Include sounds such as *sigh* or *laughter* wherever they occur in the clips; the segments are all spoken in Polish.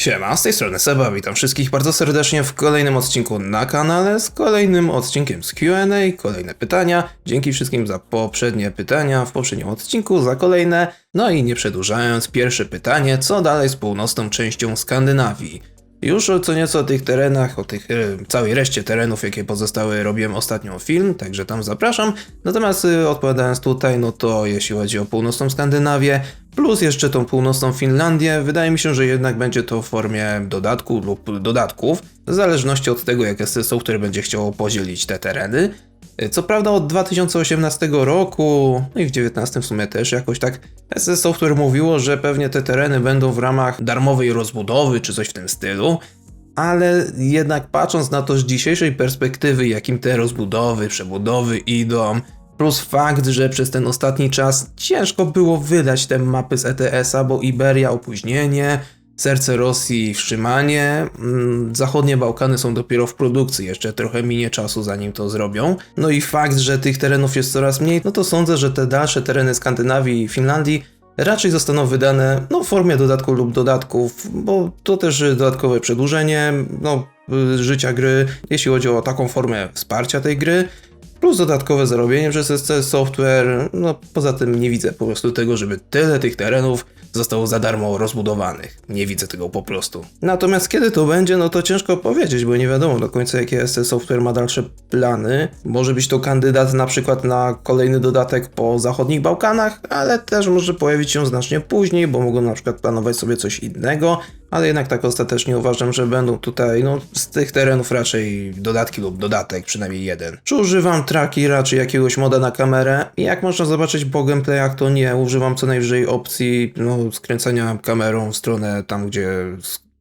Siema, z tej strony Seba, witam wszystkich bardzo serdecznie w kolejnym odcinku na kanale, z kolejnym odcinkiem z Q&A, kolejne pytania. Dzięki wszystkim za poprzednie pytania w poprzednim odcinku, za kolejne. No i nie przedłużając, pierwsze pytanie, co dalej z północną częścią Skandynawii? Już co nieco o tych terenach, o tych e, całej reszcie terenów, jakie pozostały, robiłem ostatnio film, także tam zapraszam. Natomiast e, odpowiadając tutaj, no to jeśli chodzi o północną Skandynawię, plus jeszcze tą północną Finlandię, wydaje mi się, że jednak będzie to w formie dodatku lub dodatków, w zależności od tego, jak SC Software będzie chciało podzielić te tereny. Co prawda od 2018 roku, no i w 2019 w sumie też jakoś tak, SS Software mówiło, że pewnie te tereny będą w ramach darmowej rozbudowy czy coś w tym stylu, ale jednak patrząc na to z dzisiejszej perspektywy, jakim te rozbudowy, przebudowy idą, plus fakt, że przez ten ostatni czas ciężko było wydać te mapy z ETS-a, bo Iberia opóźnienie, Serce Rosji wstrzymanie, mm, zachodnie Bałkany są dopiero w produkcji, jeszcze trochę minie czasu zanim to zrobią. No i fakt, że tych terenów jest coraz mniej, no to sądzę, że te dalsze tereny Skandynawii i Finlandii raczej zostaną wydane no, w formie dodatku lub dodatków, bo to też dodatkowe przedłużenie no, życia gry, jeśli chodzi o taką formę wsparcia tej gry plus dodatkowe zarobienie przez SC Software. No poza tym nie widzę po prostu tego, żeby tyle tych terenów zostało za darmo rozbudowanych. Nie widzę tego po prostu. Natomiast kiedy to będzie, no to ciężko powiedzieć, bo nie wiadomo do końca jakie SC Software ma dalsze plany. Może być to kandydat na przykład na kolejny dodatek po zachodnich Bałkanach, ale też może pojawić się znacznie później, bo mogą na przykład planować sobie coś innego ale jednak tak ostatecznie uważam, że będą tutaj, no, z tych terenów raczej dodatki lub dodatek, przynajmniej jeden. Czy używam traki raczej jakiegoś moda na kamerę? Jak można zobaczyć po gameplayach, to nie, używam co najwyżej opcji, no, skręcania kamerą w stronę tam, gdzie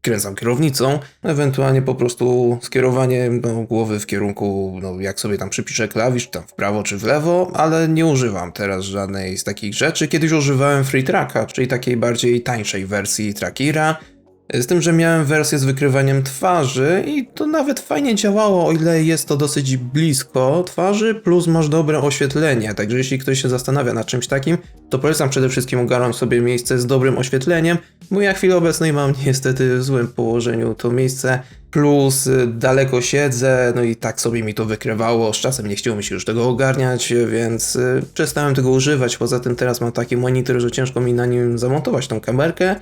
kręcam kierownicą, ewentualnie po prostu skierowanie no, głowy w kierunku, no, jak sobie tam przypiszę klawisz, tam w prawo czy w lewo, ale nie używam teraz żadnej z takich rzeczy. Kiedyś używałem Free Tracka, czyli takiej bardziej tańszej wersji Trackira, z tym, że miałem wersję z wykrywaniem twarzy i to nawet fajnie działało, o ile jest to dosyć blisko twarzy, plus masz dobre oświetlenie. Także jeśli ktoś się zastanawia nad czymś takim, to polecam przede wszystkim ogarnąć sobie miejsce z dobrym oświetleniem, bo ja w chwili obecnej mam niestety w złym położeniu to miejsce, plus daleko siedzę, no i tak sobie mi to wykrywało. Z czasem nie chciało mi się już tego ogarniać, więc y, przestałem tego używać. Poza tym teraz mam taki monitor, że ciężko mi na nim zamontować tą kamerkę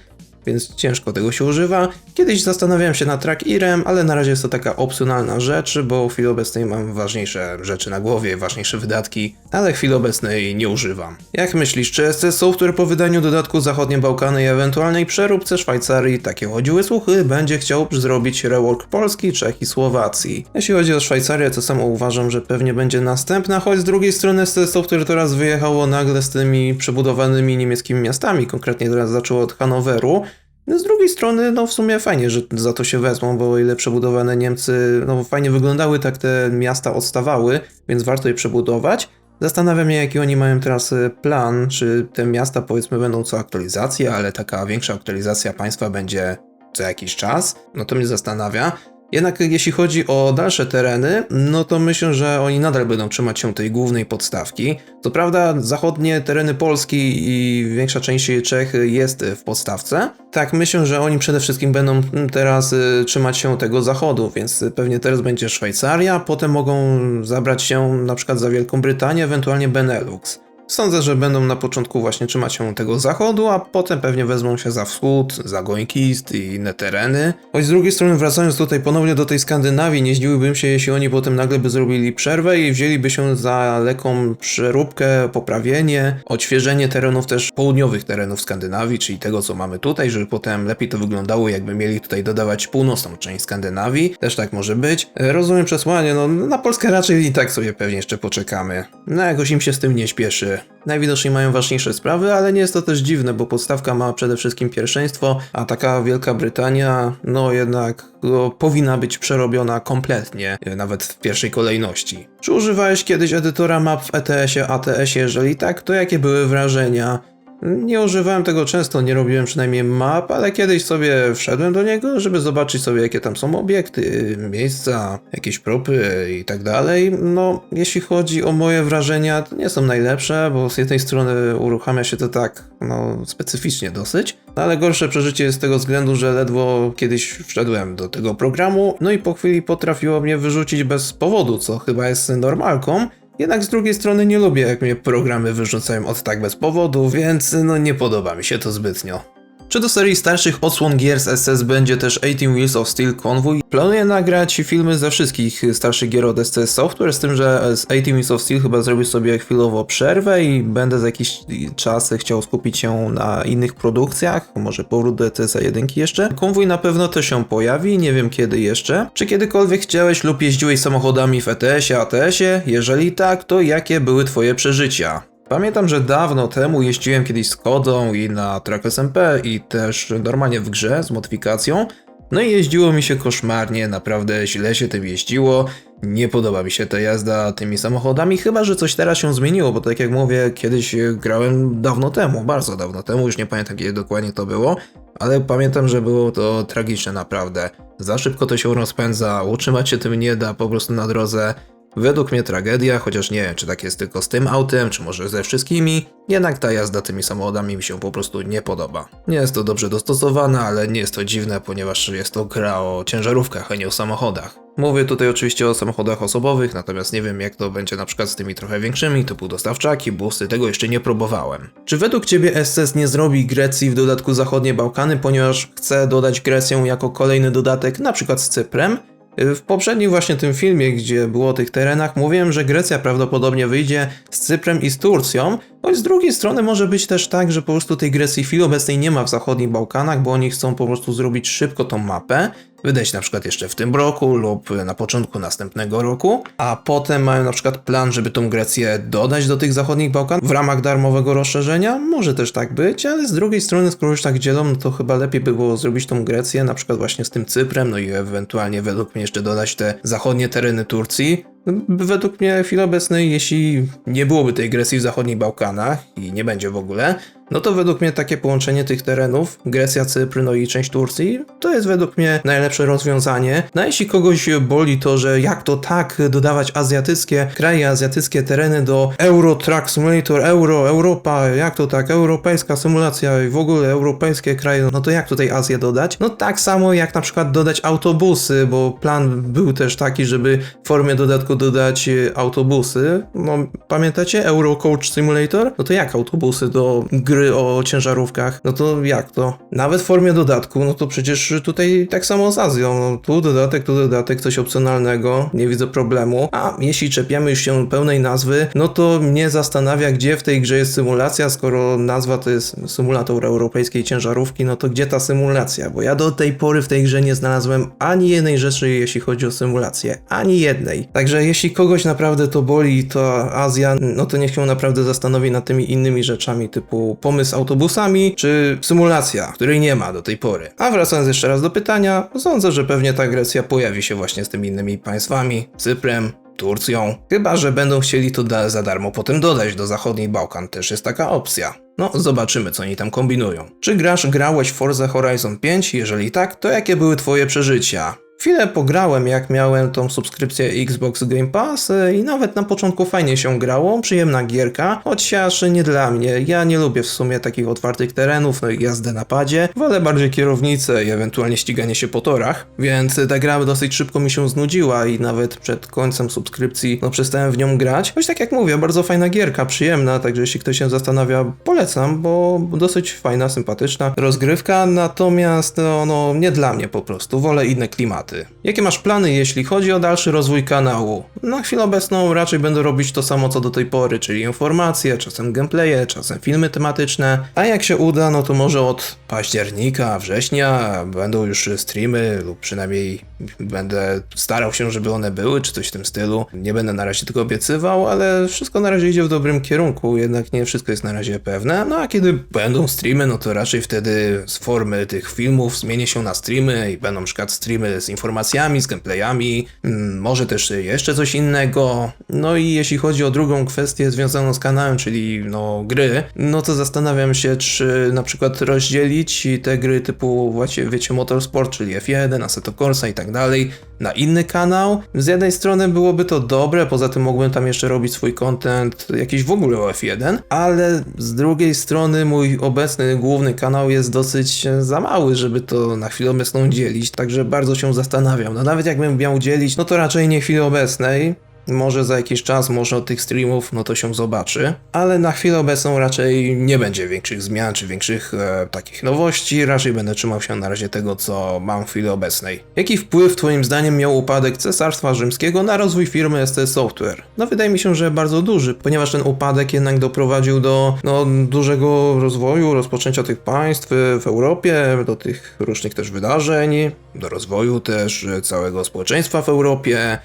więc ciężko tego się używa. Kiedyś zastanawiałem się nad trackirem, ale na razie jest to taka opcjonalna rzecz, bo w chwili obecnej mam ważniejsze rzeczy na głowie, ważniejsze wydatki, ale w chwili obecnej nie używam. Jak myślisz, czy SC Software po wydaniu dodatku Zachodnie Bałkany i ewentualnej przeróbce Szwajcarii, takie chodziły słuchy, będzie chciał zrobić rework Polski, Czech i Słowacji? Jeśli chodzi o Szwajcarię, to samo uważam, że pewnie będzie następna, choć z drugiej strony SC Software teraz wyjechało nagle z tymi przebudowanymi niemieckimi miastami, konkretnie teraz zaczęło od Hanoweru, no z drugiej strony, no w sumie fajnie, że za to się wezmą, bo o ile przebudowane Niemcy, no fajnie wyglądały, tak te miasta odstawały, więc warto je przebudować. Zastanawiam się, jaki oni mają teraz e, plan, czy te miasta powiedzmy będą co aktualizacja, ale taka większa aktualizacja państwa będzie co jakiś czas. No to mnie zastanawia. Jednak jeśli chodzi o dalsze tereny, no to myślę, że oni nadal będą trzymać się tej głównej podstawki. Co prawda zachodnie tereny Polski i większa część Czech jest w podstawce. Tak, myślę, że oni przede wszystkim będą teraz y, trzymać się tego zachodu, więc pewnie teraz będzie Szwajcaria, potem mogą zabrać się na przykład za Wielką Brytanię, ewentualnie Benelux. Sądzę, że będą na początku właśnie trzymać się tego zachodu, a potem pewnie wezmą się za wschód, za Gońkist i inne tereny. Choć z drugiej strony wracając tutaj ponownie do tej Skandynawii, nie zdziwiłbym się, jeśli oni potem nagle by zrobili przerwę i wzięliby się za lekką przeróbkę, poprawienie, odświeżenie terenów też południowych terenów Skandynawii, czyli tego co mamy tutaj, żeby potem lepiej to wyglądało, jakby mieli tutaj dodawać północną część Skandynawii. Też tak może być. Rozumiem przesłanie, no na Polskę raczej i tak sobie pewnie jeszcze poczekamy. No jakoś im się z tym nie śpieszy. Najwidoczniej mają ważniejsze sprawy, ale nie jest to też dziwne, bo podstawka ma przede wszystkim pierwszeństwo, a taka Wielka Brytania, no jednak no, powinna być przerobiona kompletnie, nawet w pierwszej kolejności. Czy używałeś kiedyś edytora map w ETS-ie, ATS-ie? Jeżeli tak, to jakie były wrażenia? Nie używałem tego często, nie robiłem przynajmniej map, ale kiedyś sobie wszedłem do niego, żeby zobaczyć sobie jakie tam są obiekty, miejsca, jakieś propy i tak dalej. No, jeśli chodzi o moje wrażenia, to nie są najlepsze, bo z jednej strony uruchamia się to tak, no, specyficznie dosyć, no, ale gorsze przeżycie jest z tego względu, że ledwo kiedyś wszedłem do tego programu, no i po chwili potrafiło mnie wyrzucić bez powodu, co chyba jest normalką. Jednak z drugiej strony nie lubię, jak mnie programy wyrzucają od tak bez powodu, więc no nie podoba mi się to zbytnio. Czy do serii starszych odsłon gier z SS będzie też 18 Wheels of Steel Convoy? Planuję nagrać filmy ze wszystkich starszych gier od SCS Software, z tym, że z 18 Wheels of Steel chyba zrobię sobie chwilowo przerwę i będę za jakiś czas chciał skupić się na innych produkcjach, może powrót do ETS 1 jeszcze. Konwój na pewno też się pojawi, nie wiem kiedy jeszcze. Czy kiedykolwiek chciałeś lub jeździłeś samochodami w ETS-ie, ATS-ie? Jeżeli tak, to jakie były twoje przeżycia? Pamiętam, że dawno temu jeździłem kiedyś z Kodą i na Track SMP i też normalnie w grze z modyfikacją. No i jeździło mi się koszmarnie, naprawdę źle się tym jeździło. Nie podoba mi się ta jazda tymi samochodami, chyba że coś teraz się zmieniło, bo tak jak mówię, kiedyś grałem dawno temu, bardzo dawno temu, już nie pamiętam kiedy dokładnie to było, ale pamiętam, że było to tragiczne naprawdę. Za szybko to się rozpędza, utrzymać się tym nie da po prostu na drodze. Według mnie tragedia, chociaż nie czy tak jest tylko z tym autem, czy może ze wszystkimi, jednak ta jazda tymi samochodami mi się po prostu nie podoba. Nie jest to dobrze dostosowane, ale nie jest to dziwne, ponieważ jest to gra o ciężarówkach, a nie o samochodach. Mówię tutaj oczywiście o samochodach osobowych, natomiast nie wiem jak to będzie na przykład z tymi trochę większymi, typu dostawczaki, busy, tego jeszcze nie próbowałem. Czy według Ciebie SCS nie zrobi Grecji w dodatku zachodnie Bałkany, ponieważ chce dodać Grecję jako kolejny dodatek, na przykład z Cyprem? W poprzednim właśnie tym filmie, gdzie było o tych terenach, mówiłem, że Grecja prawdopodobnie wyjdzie z Cyprem i z Turcją, choć z drugiej strony może być też tak, że po prostu tej Grecji w chwili obecnej nie ma w zachodnich Bałkanach, bo oni chcą po prostu zrobić szybko tą mapę, wydać na przykład jeszcze w tym roku lub na początku następnego roku, a potem mają na przykład plan, żeby tą Grecję dodać do tych zachodnich Bałkan w ramach darmowego rozszerzenia. Może też tak być, ale z drugiej strony, skoro już tak dzielą, no to chyba lepiej by było zrobić tą Grecję na przykład właśnie z tym Cyprem, no i ewentualnie według mnie jeszcze dodać te zachodnie tereny Turcji, Według mnie w chwili obecnej, jeśli nie byłoby tej Grecji w zachodnich Bałkanach i nie będzie w ogóle, no to według mnie takie połączenie tych terenów, Grecja, Cypr, no i część Turcji, to jest według mnie najlepsze rozwiązanie. No a jeśli kogoś boli to, że jak to tak dodawać azjatyckie kraje, azjatyckie tereny do Euro Truck Simulator, Euro, Europa, jak to tak, europejska symulacja i w ogóle europejskie kraje, no to jak tutaj Azję dodać? No tak samo jak na przykład dodać autobusy, bo plan był też taki, żeby w formie dodatku dodać autobusy. No pamiętacie Euro Coach Simulator? No to jak autobusy do gry gry o ciężarówkach, no to jak to? Nawet w formie dodatku, no to przecież tutaj tak samo z Azją. No, tu dodatek, tu dodatek, coś opcjonalnego, nie widzę problemu. A jeśli czepiamy już się pełnej nazwy, no to mnie zastanawia, gdzie w tej grze jest symulacja, skoro nazwa to jest symulator europejskiej ciężarówki, no to gdzie ta symulacja? Bo ja do tej pory w tej grze nie znalazłem ani jednej rzeczy, jeśli chodzi o symulację. Ani jednej. Także jeśli kogoś naprawdę to boli, to Azja, no to niech się naprawdę zastanowi nad tymi innymi rzeczami, typu pomysł autobusami, czy symulacja, której nie ma do tej pory. A wracając jeszcze raz do pytania, sądzę, że pewnie ta agresja pojawi się właśnie z tymi innymi państwami, Cyprem, Turcją. Chyba, że będą chcieli to da za darmo potem dodać do zachodniej Bałkan, też jest taka opcja. No, zobaczymy, co oni tam kombinują. Czy grasz, grałeś Forza Horizon 5? Jeżeli tak, to jakie były twoje przeżycia? Chwilę pograłem, jak miałem tą subskrypcję Xbox Game Pass i nawet na początku fajnie się grało, przyjemna gierka, chociaż nie dla mnie. Ja nie lubię w sumie takich otwartych terenów, no i jazdę na padzie, wolę bardziej kierownicę i ewentualnie ściganie się po torach, więc ta gra dosyć szybko mi się znudziła i nawet przed końcem subskrypcji no przestałem w nią grać. Choć tak jak mówię, bardzo fajna gierka, przyjemna, także jeśli ktoś się zastanawia, polecam, bo dosyć fajna, sympatyczna rozgrywka, natomiast no, no nie dla mnie po prostu, wolę inne klimaty tematy. Jakie masz plany, jeśli chodzi o dalszy rozwój kanału? Na chwilę obecną raczej będę robić to samo co do tej pory, czyli informacje, czasem gameplaye, czasem filmy tematyczne, a jak się uda, no to może od października, września będą już streamy lub przynajmniej Będę starał się, żeby one były, czy coś w tym stylu. Nie będę na razie tego obiecywał, ale wszystko na razie idzie w dobrym kierunku, jednak nie wszystko jest na razie pewne. No a kiedy będą streamy, no to raczej wtedy z formy tych filmów zmienię się na streamy i będą przykład streamy z informacjami, z gameplayami, mm, może też jeszcze coś innego. No i jeśli chodzi o drugą kwestię związaną z kanałem, czyli no gry, no to zastanawiam się, czy na przykład rozdzielić te gry typu właśnie, wiecie, Motorsport, czyli F1, Assetto Corsa i tak dalej, na inny kanał. Z jednej strony byłoby to dobre, poza tym mógłbym tam jeszcze robić swój content jakiś w ogóle o F1, ale z drugiej strony mój obecny główny kanał jest dosyć za mały, żeby to na chwilę obecną dzielić, także bardzo się zastanawiam. No nawet jakbym miał dzielić, no to raczej nie chwili obecnej, może za jakiś czas, może od tych streamów, no to się zobaczy. Ale na chwilę obecną raczej nie będzie większych zmian czy większych e, takich nowości. Raczej będę trzymał się na razie tego, co mam w chwili obecnej. Jaki wpływ, Twoim zdaniem, miał upadek Cesarstwa Rzymskiego na rozwój firmy ST Software? No, wydaje mi się, że bardzo duży, ponieważ ten upadek jednak doprowadził do no, dużego rozwoju, rozpoczęcia tych państw w Europie, do tych różnych też wydarzeń, do rozwoju też całego społeczeństwa w Europie.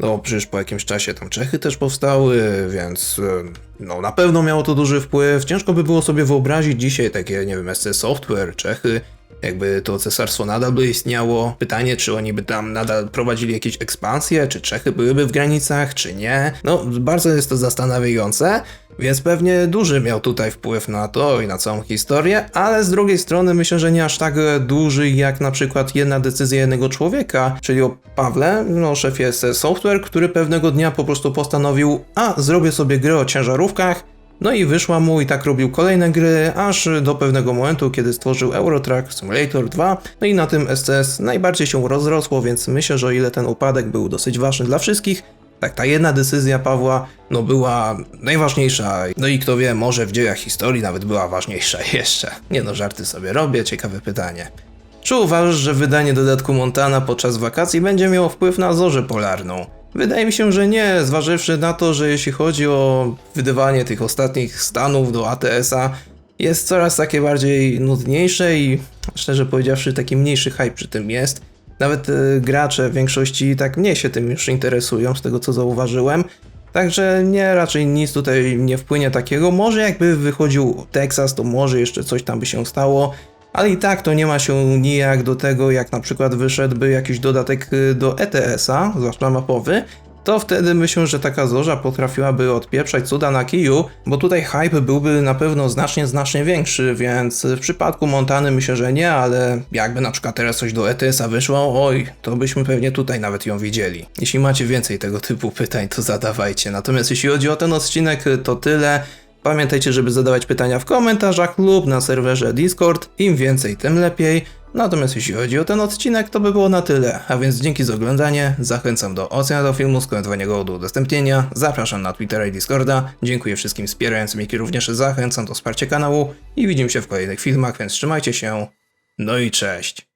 No przecież po jakimś czasie tam Czechy też powstały, więc e, no na pewno miało to duży wpływ. Ciężko by było sobie wyobrazić dzisiaj takie, nie wiem, SC Software, Czechy, jakby to cesarstwo nadal by istniało. Pytanie, czy oni by tam nadal prowadzili jakieś ekspansje, czy Czechy byłyby w granicach, czy nie. No bardzo jest to zastanawiające. Więc pewnie duży miał tutaj wpływ na to i na całą historię, ale z drugiej strony myślę, że nie aż tak duży jak na przykład jedna decyzja jednego człowieka, czyli o Pawle, no szefie Software, który pewnego dnia po prostu postanowił, a zrobię sobie grę o ciężarówkach, no i wyszła mu i tak robił kolejne gry, aż do pewnego momentu, kiedy stworzył Eurotrack Simulator 2. No i na tym SCS najbardziej się rozrosło, więc myślę, że o ile ten upadek był dosyć ważny dla wszystkich, tak ta jedna decyzja Pawła no była najważniejsza. No i kto wie, może w dziejach historii nawet była ważniejsza *laughs* jeszcze. Nie no, żarty sobie robię, ciekawe pytanie. Czy uważasz, że wydanie dodatku Montana podczas wakacji będzie miało wpływ na zorzę polarną? Wydaje mi się, że nie, zważywszy na to, że jeśli chodzi o wydawanie tych ostatnich stanów do ATS-a, jest coraz takie bardziej nudniejsze i szczerze powiedziawszy taki mniejszy hype przy tym jest. Nawet y, gracze w większości tak mniej się tym już interesują, z tego co zauważyłem. Także nie, raczej nic tutaj nie wpłynie takiego. Może jakby wychodził Texas, to może jeszcze coś tam by się stało. Ale i tak to nie ma się nijak do tego, jak na przykład wyszedłby jakiś dodatek y, do ETS-a, zwłaszcza mapowy, to wtedy myślę, że taka zorza potrafiłaby odpieprzać cuda na kiju, bo tutaj hype byłby na pewno znacznie, znacznie większy, więc w przypadku Montany myślę, że nie, ale jakby na przykład teraz coś do ETS-a wyszło, oj, to byśmy pewnie tutaj nawet ją widzieli. Jeśli macie więcej tego typu pytań, to zadawajcie. Natomiast jeśli chodzi o ten odcinek, to tyle. Pamiętajcie, żeby zadawać pytania w komentarzach lub na serwerze Discord. Im więcej, tym lepiej. Natomiast jeśli chodzi o ten odcinek, to by było na tyle. A więc dzięki za oglądanie. Zachęcam do oceny do filmu, skomentowania go do udostępnienia. Zapraszam na Twittera i Discorda. Dziękuję wszystkim wspierającym, jak i również zachęcam do wsparcia kanału. I widzimy się w kolejnych filmach, więc trzymajcie się. No i cześć.